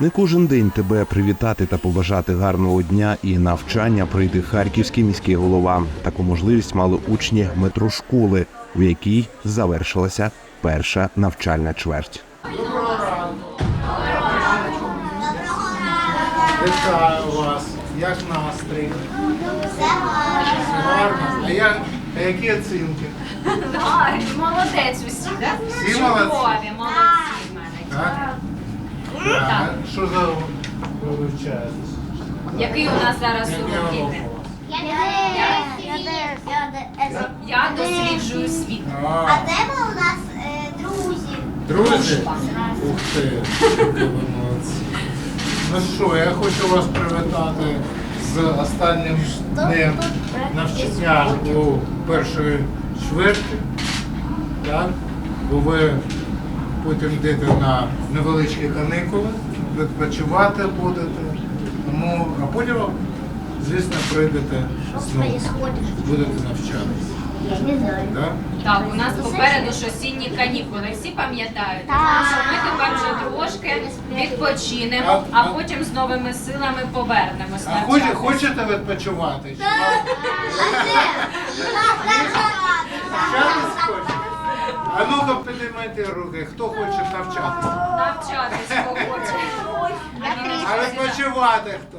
Не кожен день тебе привітати та побажати гарного дня і навчання прийде харківський міський голова. Таку можливість мали учні метрошколи, у якій завершилася перша навчальна чверть. Вітаю вас. Як настрій? Все гарно. А, як, а які оцінки? Гарні, молодець усі, так? Всі молодці? Чудові, молодці в мене. Так? Так. Що за ви? Який у нас зараз урок іде? Я досліджую світ. А, А тема у нас е, друзі. друзі? Ух ти, які ви молодці. Ну що, я хочу вас привітати з останнім днем навчання у першої чверті. Так? Бо ви потім йдете на невеличкі каникули, відпочивати будете. Тому, а потім, звісно, прийдете знову. Будете навчатися. Я не знаю. Так? У нас попереду ж осінні канікули. Всі пам'ятають, що ми тепер вже трошки відпочинемо, А- потім з новими силами повернемось А хоч- навчатися. хочете відпочивати? Чи навчатись хочете? А ну-ка підіймайте руки, хто хоче навчатися? Навчатись хто хоче. А відпочивати хто?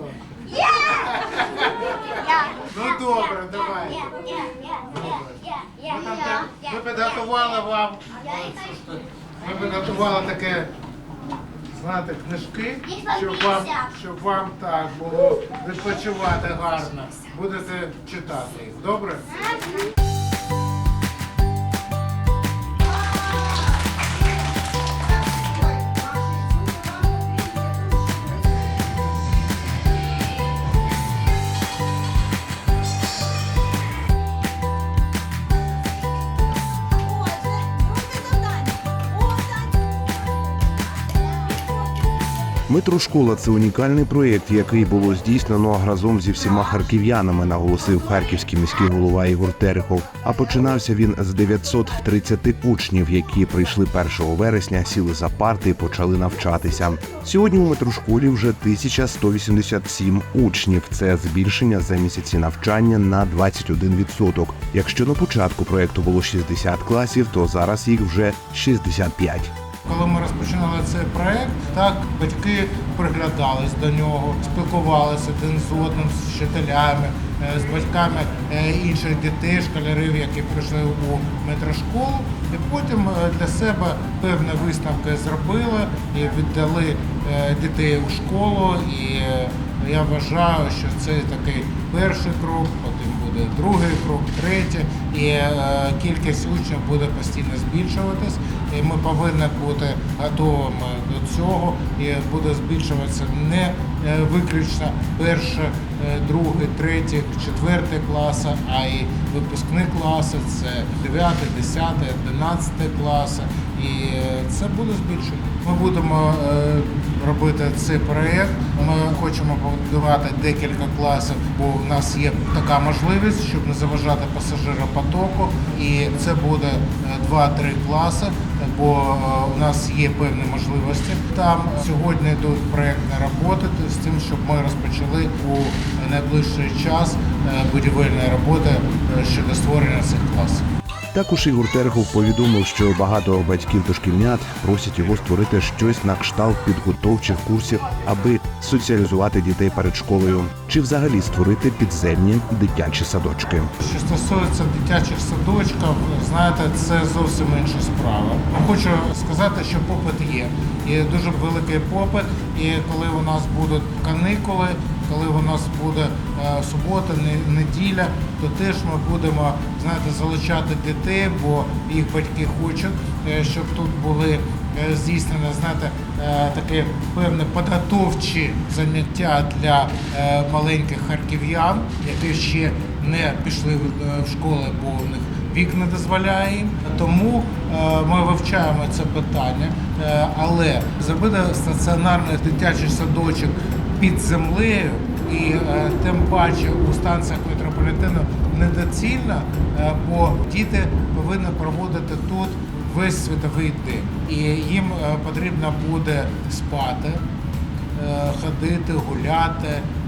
Ну добре, давай. Ми, там так- ми підготували вам. Ми підготували таке, знаєте, книжки, щоб вам, щоб вам так було відпочивати гарно. Будете читати їх. Добре? Метрошкола це унікальний проєкт, який було здійснено разом зі всіма харків'янами, наголосив харківський міський голова Ігор Терехов. А починався він з 930 учнів, які прийшли 1 вересня, сіли за парти і почали навчатися. Сьогодні у метрошколі вже 1187 учнів. Це збільшення за місяці навчання на 21%. Якщо на початку проєкту було 60 класів, то зараз їх вже 65. Коли ми розпочинали цей проект, так батьки приглядались до нього, спілкувалися один з одним з вчителями, е, з батьками е, інших дітей, школярів, які прийшли у метрошколу, і потім е, для себе певні висновки зробили і віддали дітей у школу. І я вважаю, що це такий перший крок, буде другий крок, третій, і е, кількість учнів буде постійно збільшуватись. І ми повинні бути готовими до цього. І буде збільшуватися не е, виключно перший, е, другий, третій, четвертий класи, а й випускні класи, це 9, 10, 11 класи. І це буде збільшення. Ми будемо робити цей проєкт. Ми хочемо побудувати декілька класів, бо в нас є така можливість, щоб не заважати пасажиропотоку. І це буде е, 2-3 класи, бо е, у нас є певні можливості. Там сьогодні йдуть проєктні роботи з тим, щоб ми розпочали у найближчий час е, будівельні роботи е, щодо створення цих класів. Також Ігор Терехов повідомив, що багато батьків дошкільнят просять його створити щось на кшталт підготовчих курсів, аби соціалізувати дітей перед школою, чи взагалі створити підземні дитячі садочки. Що стосується дитячих садочків, знаєте, це зовсім інша справа. Хочу сказати, що попит є. Є дуже великий попит, і коли у нас будуть канікули, коли у нас буде е, субота, неділя, то теж ми будемо знаєте, залучати дітей, бо їх батьки хочуть, е, щоб тут були е, здійснені, знаєте, е, такі певні підготовчі заняття для е, маленьких харків'ян, які ще не пішли в школи, бо у них вік не дозволяє їм. Тому ми вивчаємо це питання, але зробити стаціонарний дитячий садочок під землею і тим паче у станціях метрополітену недоцільно, бо діти повинні проводити тут весь світовий день. І їм е, потрібно буде спати, ходити, гуляти.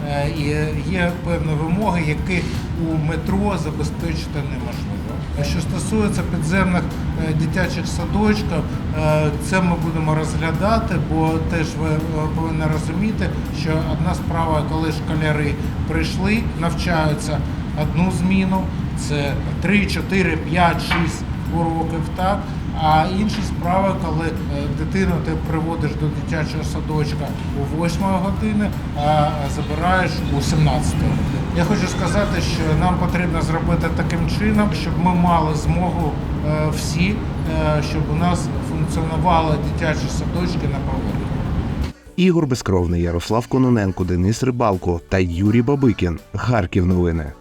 Е, І є певні вимоги, які у метро забезпечити неможливо. Що стосується підземних е, дитячих садочків, е, це ми будемо розглядати, бо теж ви е, повинні розуміти, що одна справа, коли школяри прийшли, навчаються одну зміну, це 3, 4, 5, 6 уроків, так. А інші справи, коли е, дитину ти приводиш до дитячого садочка у 8 години, а забираєш у 17 годині. Я хочу сказати, що нам потрібно зробити таким чином, щоб ми мали змогу е, всі, е, щоб у нас функціонували дитячі садочки на проводі. Ігор Безкровний, Ярослав Кононенко, Денис Рибалко та Юрій Бабикін. Харків новини.